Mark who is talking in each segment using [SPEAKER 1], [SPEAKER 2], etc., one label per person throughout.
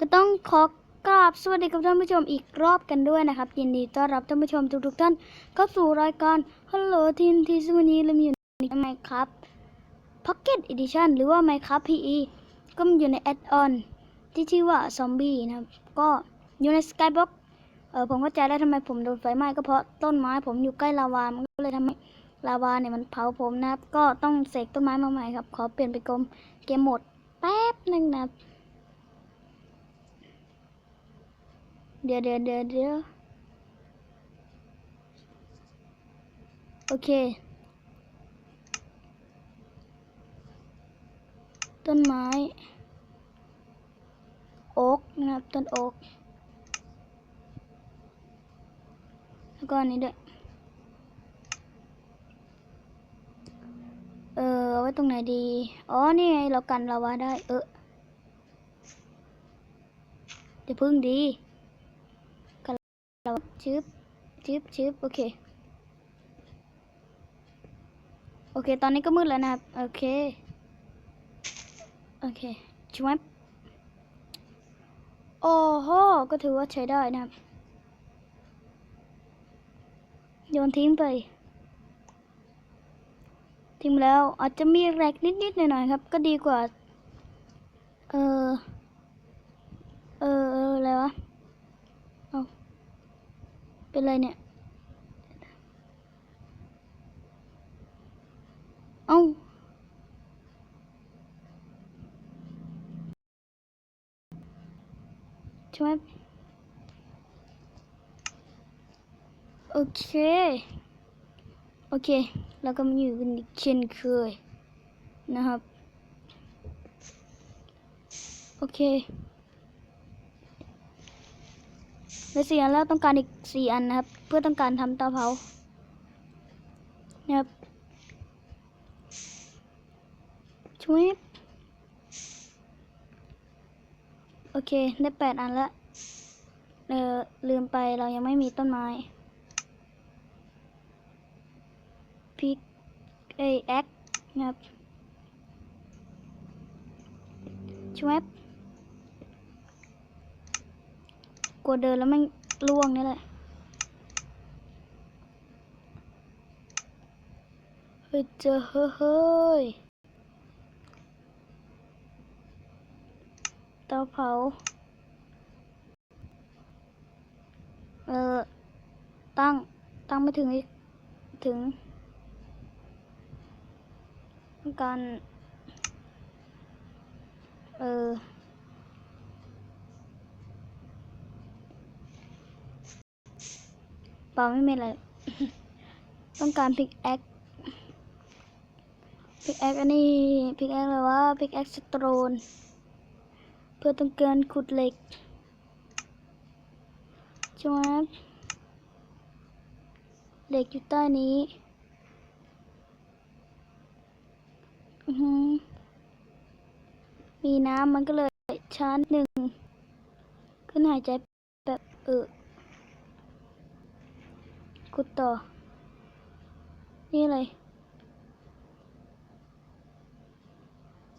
[SPEAKER 1] ก็ต้องขอกราบสวัสดีกับท่านผู้ชมอีกรอบกันด้วยนะครับ ยินดีต้อนรับท่านผู้ชมทุกๆท่านเข้าสู่รายการ Hello ทินที่สวันนี้เรามีอยู่ในไมครับ Pocket Edition หรือว่า Minecraft PE ก็มีอยู่ในแอดออนที่ชื่อว่า Zombie นะครับ ก็อยู่ใน Skybox เออผมเข้าใจแล้วทำไมผมโดนไฟไหม้ก็เพราะต้นไม้ผมอยู่ใกล้ลาวา มันก็เลยทำให้ลาวาเนี่ยมันเผาผมนะครับ ก็ต้องเสกต้นไม้มาใหม่ครับ ขอเปลี่ยนไปกลมเกมโหมดแป๊บหนึงนะครับ เดี๋ยวเดี๋ยวเดี๋ยวเดี๋ยวโอเค ต้นไม้โอ๊กนะครับ ต้นโอ๊กแล้วก็อันนี้ด้วย เออเอาไว้ตรงไหนดี อ๋อ นี่ไง เรากันลาวาได้ เออเดี๋ยวพึ่งดี ชืบชืบชืบโอเค โอเค ตอนนี้ก็มืดแล้วนะครับ โอเค โอเคชวบโอ้โห ก็ถือว่าใช้ได้นะครับ โยนทิ้งไป ทิ้งแล้วอาจจะมีแรกนิดๆหน่อยๆครับ ก็ดีกว่า เออ เออ อะไรวะ เป็นไรเนี่ย เอ้าช่วยโอเค โอเคแล้วก็มาอยู่กันอีกเช่นเคยนะครับ โอเคและสี่อันแล้วต้องการอีกสี่อันนะครับ เพื่อต้องการทำเตาเผานะครับช่วยโอเคได้แปดอันแล้วเออลืมไปเรายังไม่มีต้นไม้พิกเอแอคนะครับช่วยก ลัวเดินแล้วไม่งล่วงนี่แหละเฮ้ยเจอเฮ้ยเฮ้ยเตาเผา เออ ตั้ง ตั้งไม่ถึงอีก ถึงการ เออ ปล่าไม่มีอะไร ต้องการพิกแอคพิกแอคอันนี้พิกแอคอะไรวะพิกแอคสโตรนเพื่อต้องการขุดเหล็กช่ไหมเหล็กอยู่ใต้นี้มีน้ำมันก็เลยชั้นหนึ่งขึ้นหายใจแบบเออ ขุดต่อ นี่อะไร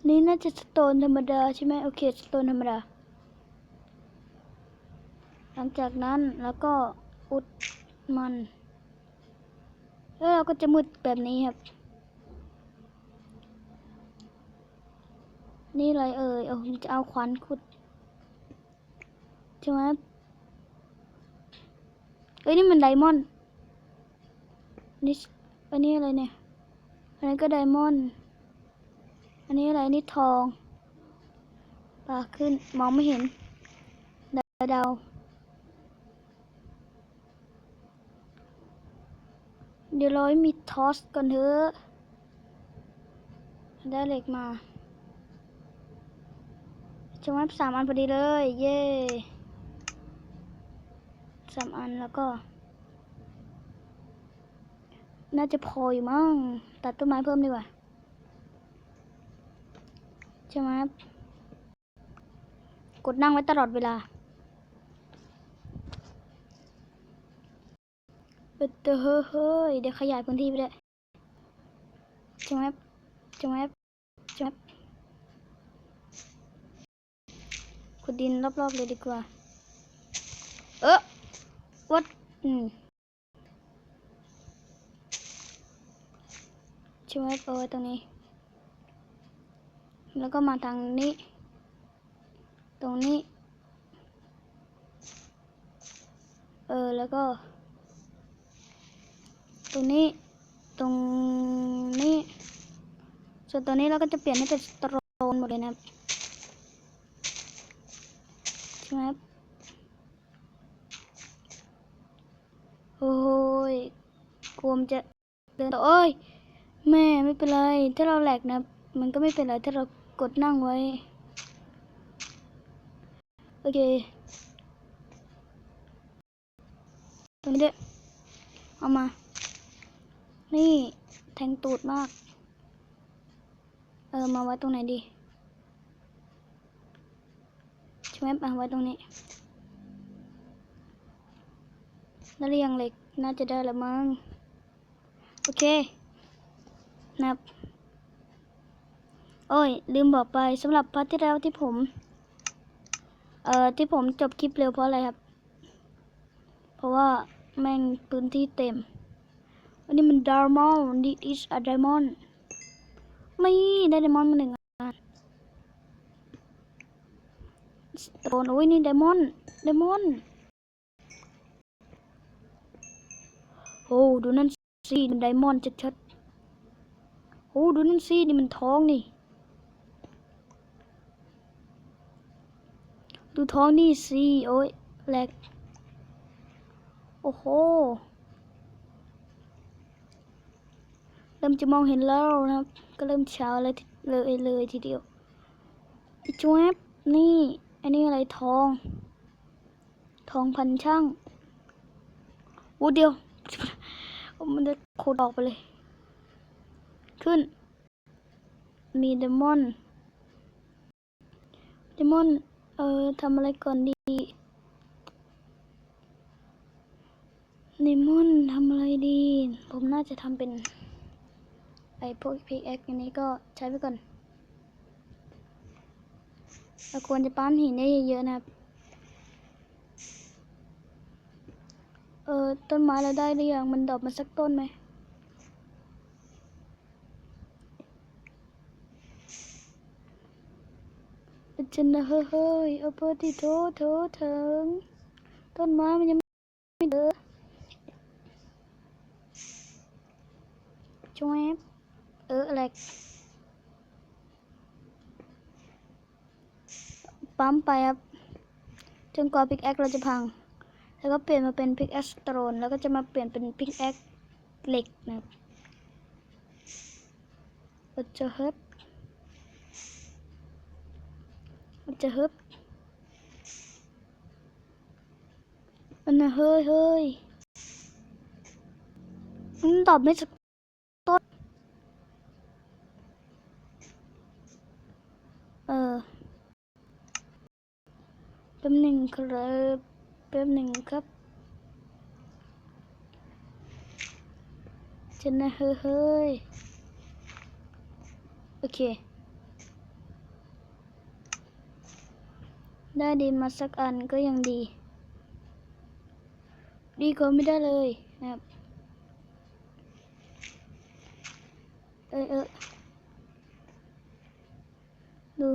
[SPEAKER 1] นี่น่าจะสโตนธรรมดาใช่ไหมโอเคสโตนธรรมดา หลังจากนั้นแล้วก็อุดมัน แล้วเราก็จะมุดแบบนี้ครับ นี่อะไรเอ่ยโอ้ผมจะเอาขวานขุดใช่ไหมเอ้ยนี่มันไดมอนด์ นี่อันนี้อะไรเนี่ย อันนี้ก็ไดมอนด์ อันนี้อะไรนี่ทองปลาขึ้นมองไม่เห็นเดาเดาเดี๋ยวราให้มีทอสก่อนเถอะ ได้เหล็กมาจะมาสามอันพอดีเลย เย้สามอันแล้วก็ น่าจะพออยู่มั้งตัดต้นไม้เพิ่มดีกว่าใช่ไหมกดนั่งไว้ตลอดเวลาเออเฮ้ยเดี๋ยวขยายพื้นที่ไปเลยใช่ไหมใช่ไหมใช่ไหมครับขุดดินรอบๆเลยดีกว่า เออวัดอืม ช่วยเอาไว้ตรงนี้ แล้วก็มาทางนี้ ตรงนี้ เออ แล้วก็ ตรงนี้ ตรงนี้ ส่วนตัวนี้เราก็จะเปลี่ยนให้เป็นสโตนหมดเลยนะครับ ใช่ไหมโอ้ยกลัวมจะเดินต่อเอ้ย แม่ไม่เป็นไร ถ้าเราแหลกนะ มันก็ไม่เป็นไร ถ้าเรากดนั่งไว้ โอเค ตรงนี้ด้วย เอามา นี่แทงตูดมาก เออ มาไว้ตรงไหนดีใช่ไหมมาไว้ตรงนี้แล้วเรียงเหล็ก น่าจะได้ล้วมั้ง โอเค นับ โอ้ย ลืมบอกไปสำหรับพาร์ทที่แล้วที่ผม เอ่อ ที่ผมจบคลิปเร็วเพราะอะไรครับ เพราะว่าแม่งพื้นที่เต็มอันนี้มันดาร์มอน this is a diamond ไม่ได้ไดมอนมาหนึ่งอันโตนโอ้ยนี่ไดมอนด์ไดมอนโอ้ดูนั่นสิมันไดมอนชัดๆ โอ้ดูนั่นสินี่มันท้องนี่ ดูท้องนี่สิโอ้ยแหลกโอ้โหเริ่มจะมองเห็นแล้วนะครับ ก็เริ่มเช้าเลยเลยเลยทีเดียวอีจวบนี่อันนี้อะไรทอง ทองพันช่างวูเดียว มันจะโคดออกไปเลย ขึ้น มีเดมอน เดมอน เอ่อทำอะไรก่อนดีเดมอนทำอะไรดี ผมน่าจะทำเป็น ไอพวกพิกแอคอันนี้ก็ใช้ไปก่อนเราควรจะปั้นหินได้เยอะๆนะครับ เออต้นไม้เราได้หรือยัง มันดอกมาสักต้นไหม ฉันนะเฮ้ยเฮ้ยเอาเพื่อที่โทษโทษถึงต้นไม้มันยังไม่เด้อช่วยเอออะไรปั๊มไปครับจนกว่าพิกแอคเราจะพัง แล้วก็เปลี่ยนมาเป็นพิกแอคสโตนแล้วก็จะมาเปลี่ยนเป็นพิกแอคเหล็กนะครับเราจะฮึบ เราจะฮึบอันน่ะเฮ้ยเฮ้ยมันตอบไม่สักต้นเออแป๊บหนึ่งครับแป๊บหนึ่งครับจะนะเฮ้ยเฮ้ย โอเค ได้ดินมาสักอันก็ยังดี ดีกว่าไม่ได้เลยนะครับเออเออดู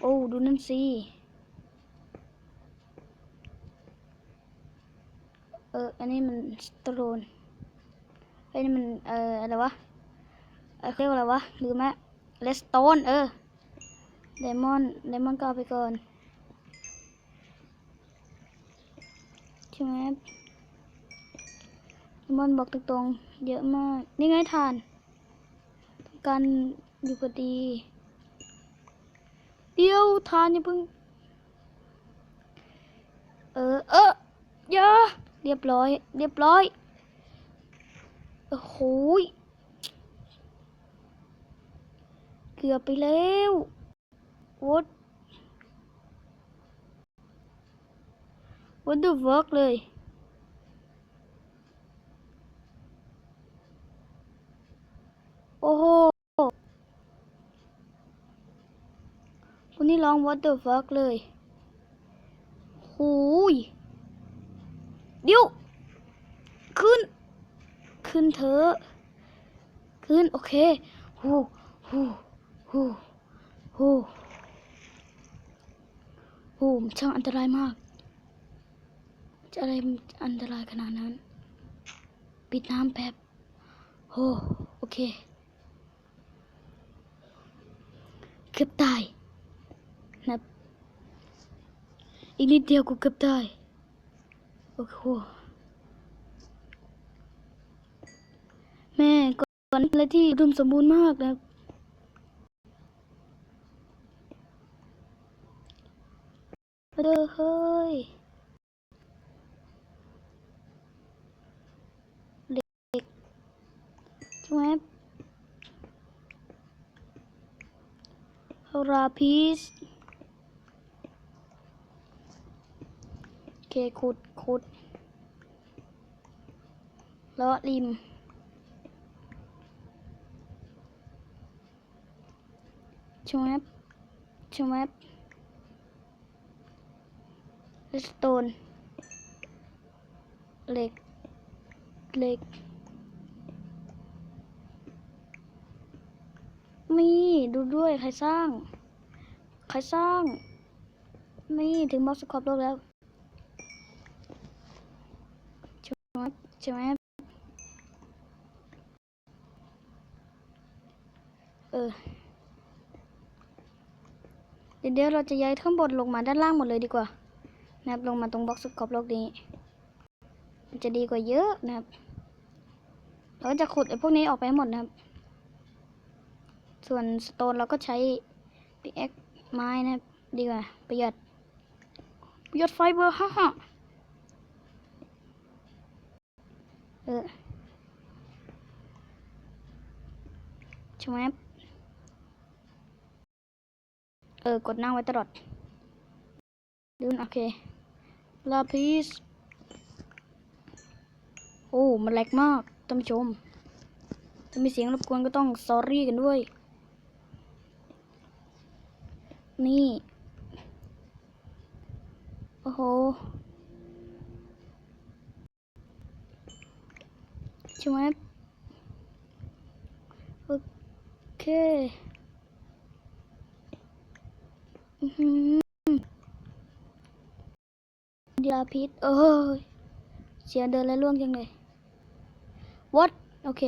[SPEAKER 1] โอ้ ดูนั่นสิ เออ อันนี้มันสโตนอ้นี่มัน เอออะไรวะเอ่อเขาเรียกว่าอะไรวะ ลืมละเลสโตน เออ ไดมอนด์ไดมอนก็เอาไปก่อนใช่ไหมไดมอนบอกตรงๆเยอะมาก นี่ไงทานต้องการอยู่พอดี เดี๋ยวทานอย่าเพิ่ง เออ เอออย่าเรียบร้อย เรียบร้อยโอ้โหเกือบไปแล้ว ว h a t what the fuck เลย โอ้โหคนนี้ร้อง what the fuck เลยหูยเดี๋ยวขึ้น ขึ้นเถอะขึ้น โอเคหูหูหูหู หูมันช่างอันตรายมาก จะอะไรอันตรายขนาดนั้น ปิดน้ำแป๊บโอ้โอเค เกือบตายนะอีกนิดเดียวกูเกือบตาย โอ้โห แม่ก่อนอะที่อุมสมบูรณ์มากนะ เด้อเฮ้ย เด็กใช่ไหมราพีสเคขุดขุดเลาะริมชวบชวบ สโตนเหล็กเหล็ก มีดูด้วยใครสร้าง ใครสร้างนี่ถึงบล็อกสคอปโลกแล้วชวบชวบเออเดี๋ยวเดี๋ยวเราจะย้ายข้างบนลงมาด้านล่างหมดเลยดีกว่า นะครับลงมาตรงบล็อกสกอบโลกนี้มันจะดีกว่าเยอะนะครับเราก็จะขุดไอ้พวกนี้ออกไปหมดนะครับ ส่วนสโตนเราก็ใช้ปิกแอคไม้นะครับ ดีกว่าประหยัดประหยัดไฟเบอร์ฮ่าฮ่าเออใช่ไหมเออ กดนั่งไว้ตลอดดูนโอเค ลาพีสโอ้ มันแหลกมากท่านผู้ชม ถ้ามีเสียงรบกวนก็ต้องสอรี่กันด้วย นี่ โอ้โหใช่ไหมโอเค อื้อหือเดีย พิษเอ้ยเสียเดินแล้วล่วงจังเลย what โอเค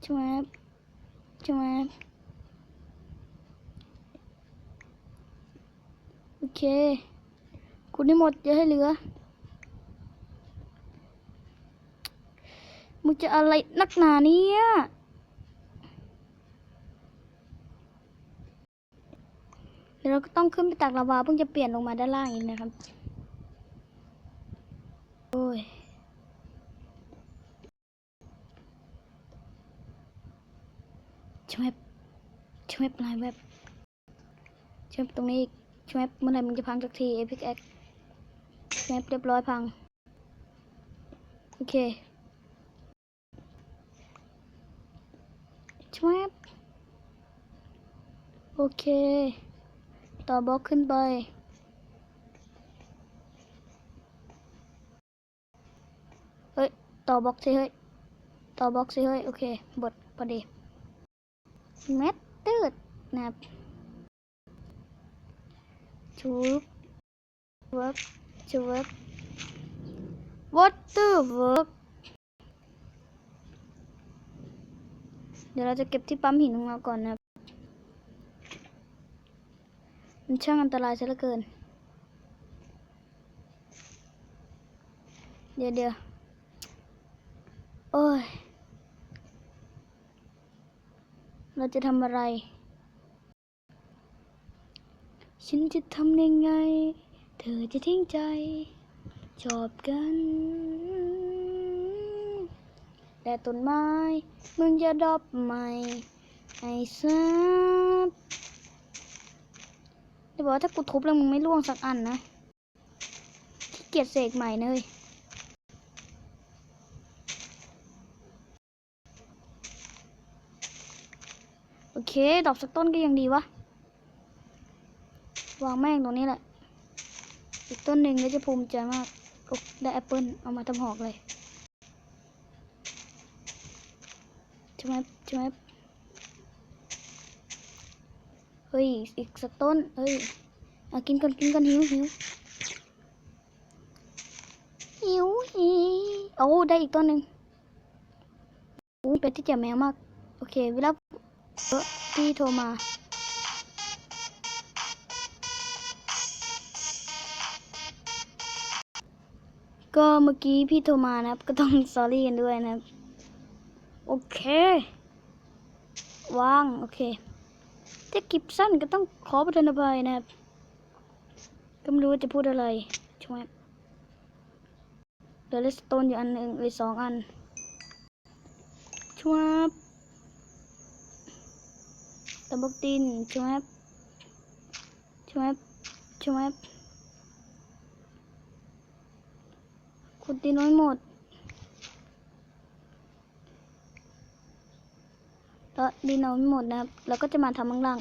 [SPEAKER 1] ใช่ไหมใช่ไหมโอเค คุณให้หมดอย่าให้เหลือ มึงจะอะไรนักหนาเนี่ย เดี๋ ยวเราก็ต้องขึ้นไปตักลาวาเพิ่งจะเปลี่ยนลงมาด้านล่างอีกนะครับ โอ้ย ช่วบชวบลายเว็บช่วบตรงนี้อีกชวบเมื่อไหร่มันจะพังสักทีเอพิกแอคชวบเรียบร้อยพัง โอเคช่วบโอเค ต่อบล็อกขึ้นไป เฮ้ย ต่อบล็อกสิเฮ้ย ต่อบล็อกสิเฮ้ย โอเค บทพอดีเม็ดตืดนะครับชูบเวิร์กชูเวิร์ก what the work เดี๋ยวเราจะเก็บที่ปั๊มหินของเราก่อนนะครับ มันช่างอันตรายซะเหลือเกิน เดี๋ยวเดี๋ยวโอ้ย เราจะทำอะไร ฉันจะทำยังไง เธอจะทิ้งใจ ชอบกัน แต่ต้นไม้มึงจะดอบใหม่ไอ้ซับ จะบอกว่าถ้ากูทุบแล้วมึงไม่ร่วงสักอันนะขี้เกียจเสกใหม่เลยโอเค ดอกสักต้นก็ยังดีวะ วางแม่งตรงนี้แหละ อีกต้นหนึ่งก็จะภูมิใจมากโอ๊ะได้แอปเปิลเอามาทำหอกเลยใช่ไหมใช่ไหม เฮ้ย อีกสักต้น เฮ้ยอากินก่อนกินก่อนหิวหิวหิวหิโอ้ได้อีกต้นหนึ่งโอ้เป็ดที่เจ็บแมวมาก โอเคเวลาเออพี่โทรมาก็เมื่อกี้พี่โทรมานะครับ ก็ต้องสอรี่กันด้วยนะครับ โอเค ว่าง โอเค ถ้าคลิปสั้นก็ต้องขอประทานอภัยนะครับก็ไม่รู้ว่าจะพูดอะไรใช่ไหมเหลือเลสโตนอยู่อันหนึ่งหรือสองอันชวบตะบกดินชวบชวบชวบขุดดินน้อยหมด แล้วดินเอาไม่หมดนะครับแล้วก็จะมาทำข้างล่าง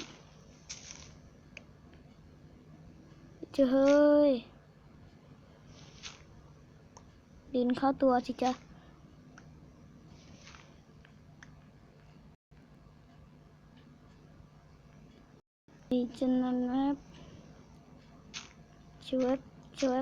[SPEAKER 1] เจอเฮ้ยดินเข้าตัวสิจ๊ะนี่จะนั่นนะครับชวบชวบ